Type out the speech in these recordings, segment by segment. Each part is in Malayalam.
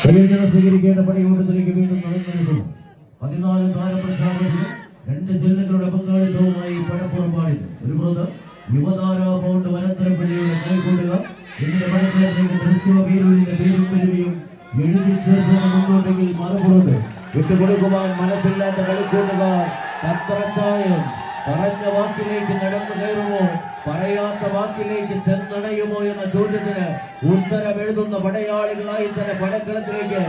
പരിഗണന സ്വീകരിക്കേണ്ട പണിയോട്ടത്തിലേക്ക് വീണ്ടും നടന്നിരുന്നു പതിനാല് താരപ്രഖ്യാപനത്തിൽ രണ്ട് ജില്ലകളുടെ പങ്കാളിത്തവുമായി പടപ്പുറപ്പാടിൽ ഒരു യുവതാര പൗണ്ട് വീരൂരിന്റെ പേരും പെരുമയും എഴുതി ചേർത്ത് മുന്നോട്ടെങ്കിൽ മറുപുറത്ത് വിട്ടുകൊടുക്കുവാൻ മനസ്സില്ലാത്ത കളിക്കൂട്ടുകാർ പത്രത്തായം പറഞ്ഞ വാക്കിലേക്ക് നടന്നു കയറുമോ? പറയാത്ത വാക്കിലേക്ക് ചെന്നടയുമോ എന്ന ചോദ്യത്തിന് ഉത്തരമെഴുതുന്ന പടയാളികളായി തന്നെ പടക്കളത്തിലേക്ക്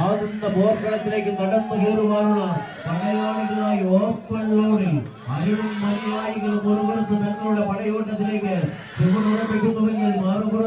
ആടുന്ന പോർക്കളത്തിലേക്ക് നടന്നു കയറുവാനുള്ള പടയാളികളായി ഓപ്പൺ ലോണിൽ അരുണും അനുയായികളും ഒരുപുറത്ത് തങ്ങളുടെ പടയോട്ടത്തിലേക്ക് ചുവടുറപ്പിക്കുന്നുവെങ്കിൽ മറുപുറത്ത്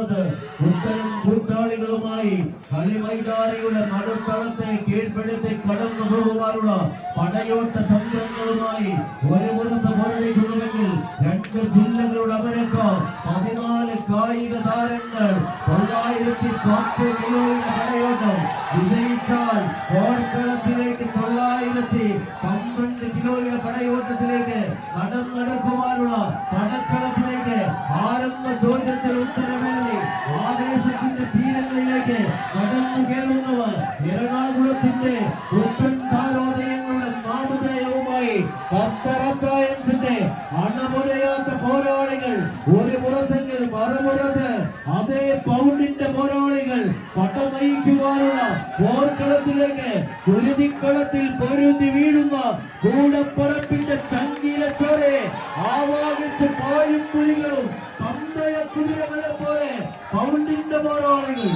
കളിമൈതാരിയുടെ നടുത്തളത്തെ കീഴ്പ്പെടുത്തി കടന്നു പോകുവാനുള്ള പടയോട്ട തന്ത്രങ്ങളുമായി ഒരു പുറത്ത് പോരടിക്കുന്നുവെങ്കിൽ രണ്ട് ജില്ലകളുടെ അമരക്കാർ പതിനാല് കായിക താരങ്ങൾ തൊള്ളായിരത്തി പത്ത് കിലോയുടെ പടയോട്ടം വിജയിച്ചാൽ പോർക്കളത്തിലേക്ക് തൊള്ളായിരത്തി പന്ത്രണ്ട് കിലോയുടെ പടയോട്ടത്തിലേക്ക് നടന്നെടുക്കുവാനുള്ള പടക്കളത്തിലേക്ക് എറണാകുളത്തിന്റെ പുത്തൻ താരോദയങ്ങളുടെ നാമധേയവുമായി പത്തറത്തായത്തിന്റെ അണമുരയാത്ത പോരാളികൾ. ഒരു പുറത്തെങ്കിൽ മറുപുറത്ത് അതേ പൗണ്ടിന്റെ പോരാളികൾ പടം നയിക്കുവാനുള്ള പോർക്കളത്തിലേക്ക് കുരുതിക്കളത്തിൽ പൊരുതി വീഴുന്ന കൂടപ്പറപ്പിന്റെ ചങ്കില ചോരെ ആവാഹിച്ച് പായും പുലികളും പന്തയ കുതിരകളെ പോലെ പൗണ്ടിന്റെ പോരാളികൾ.